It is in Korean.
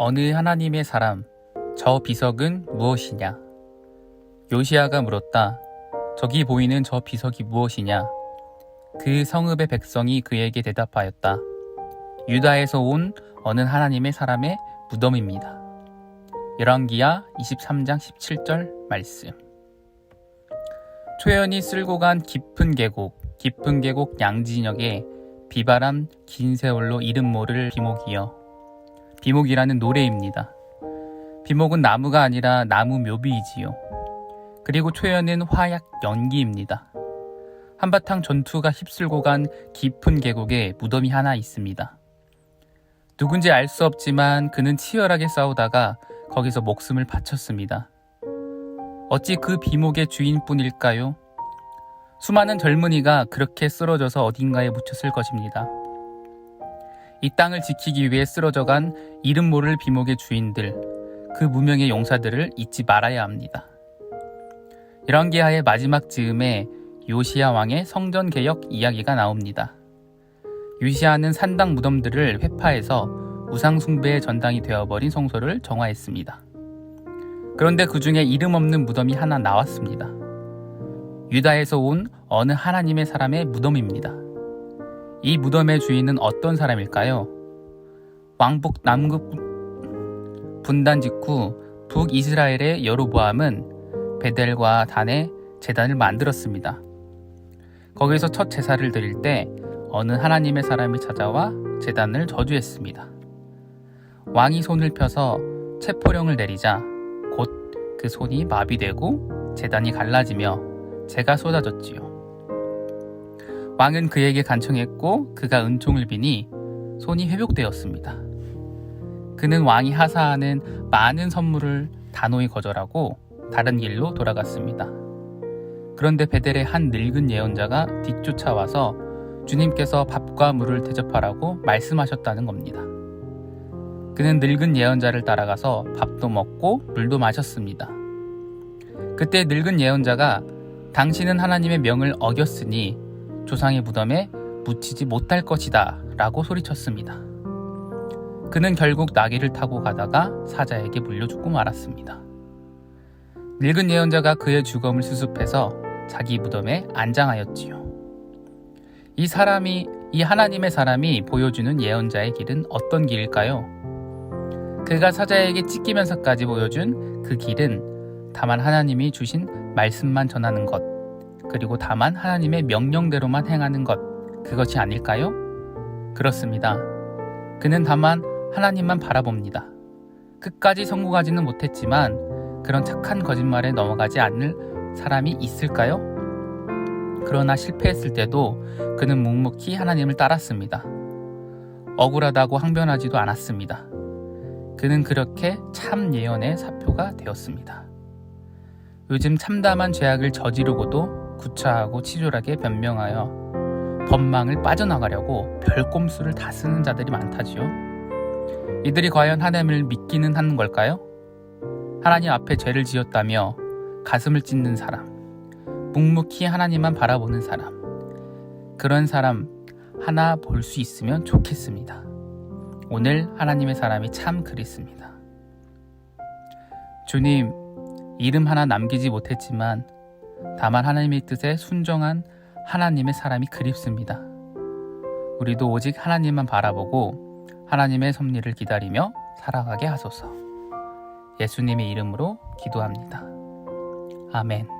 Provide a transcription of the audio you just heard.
어느 하나님의 사람, 저 비석은 무엇이냐? 요시아가 물었다. 저기 보이는 저 비석이 무엇이냐? 그 성읍의 백성이 그에게 대답하였다. 유다에서 온 어느 하나님의 사람의 무덤입니다. 열왕기야 23장 17절 말씀. 초연이 쓸고 간 깊은 계곡, 깊은 계곡 양진역에 비바람 긴 세월로 이름 모를 비목이여. 비목이라는 노래입니다. 비목은 나무가 아니라 나무 묘비이지요. 그리고 초연은 화약 연기입니다. 한바탕 전투가 휩쓸고 간 깊은 계곡에 무덤이 하나 있습니다. 누군지 알 수 없지만 그는 치열하게 싸우다가 거기서 목숨을 바쳤습니다. 어찌 그 비목의 주인뿐일까요? 수많은 젊은이가 그렇게 쓰러져서 어딘가에 묻혔을 것입니다. 이 땅을 지키기 위해 쓰러져 간 이름 모를 비목의 주인들, 그 무명의 용사들을 잊지 말아야 합니다. 열왕기하의 마지막 즈음에 요시야 왕의 성전 개혁 이야기가 나옵니다. 요시야는 산당 무덤들을 회파해서 우상 숭배의 전당이 되어버린 성소를 정화했습니다. 그런데 그 중에 이름 없는 무덤이 하나 나왔습니다. 유다에서 온 어느 하나님의 사람의 무덤입니다. 이 무덤의 주인은 어떤 사람일까요? 왕복 남극 분단 직후 북이스라엘의 여로보암은 베델과 단에 제단을 만들었습니다. 거기서 첫 제사를 드릴 때 어느 하나님의 사람이 찾아와 제단을 저주했습니다. 왕이 손을 펴서 체포령을 내리자 곧 그 손이 마비되고 제단이 갈라지며 재가 쏟아졌지요. 왕은 그에게 간청했고 그가 은총을 비니 손이 회복되었습니다. 그는 왕이 하사하는 많은 선물을 단호히 거절하고 다른 길로 돌아갔습니다. 그런데 베델의 한 늙은 예언자가 뒤쫓아와서 주님께서 밥과 물을 대접하라고 말씀하셨다는 겁니다. 그는 늙은 예언자를 따라가서 밥도 먹고 물도 마셨습니다. 그때 늙은 예언자가 당신은 하나님의 명을 어겼으니 조상의 무덤에 묻히지 못할 것이다 라고 소리쳤습니다. 그는 결국 나귀를 타고 가다가 사자에게 물려 죽고 말았습니다. 늙은 예언자가 그의 죽음을 수습해서 자기 무덤에 안장하였지요. 이 사람이 이 하나님의 사람이 보여주는 예언자의 길은 어떤 길일까요? 그가 사자에게 찢기면서까지 보여준 그 길은 다만 하나님이 주신 말씀만 전하는 것, 그리고 다만 하나님의 명령대로만 행하는 것, 그것이 아닐까요? 그렇습니다. 그는 다만 하나님만 바라봅니다. 끝까지 성공하지는 못했지만 그런 착한 거짓말에 넘어가지 않을 사람이 있을까요? 그러나 실패했을 때도 그는 묵묵히 하나님을 따랐습니다. 억울하다고 항변하지도 않았습니다. 그는 그렇게 참 예언의 사표가 되었습니다. 요즘 참담한 죄악을 저지르고도 구차하고 치졸하게 변명하여 법망을 빠져나가려고 별꼼수를 다 쓰는 자들이 많다지요. 이들이 과연 하나님을 믿기는 하는 걸까요? 하나님 앞에 죄를 지었다며 가슴을 찢는 사람, 묵묵히 하나님만 바라보는 사람, 그런 사람 하나 볼 수 있으면 좋겠습니다. 오늘 하나님의 사람이 참 그립습니다. 주님, 이름 하나 남기지 못했지만 다만 하나님의 뜻에 순정한 하나님의 사람이 그립습니다. 우리도 오직 하나님만 바라보고 하나님의 섭리를 기다리며 살아가게 하소서. 예수님의 이름으로 기도합니다. 아멘.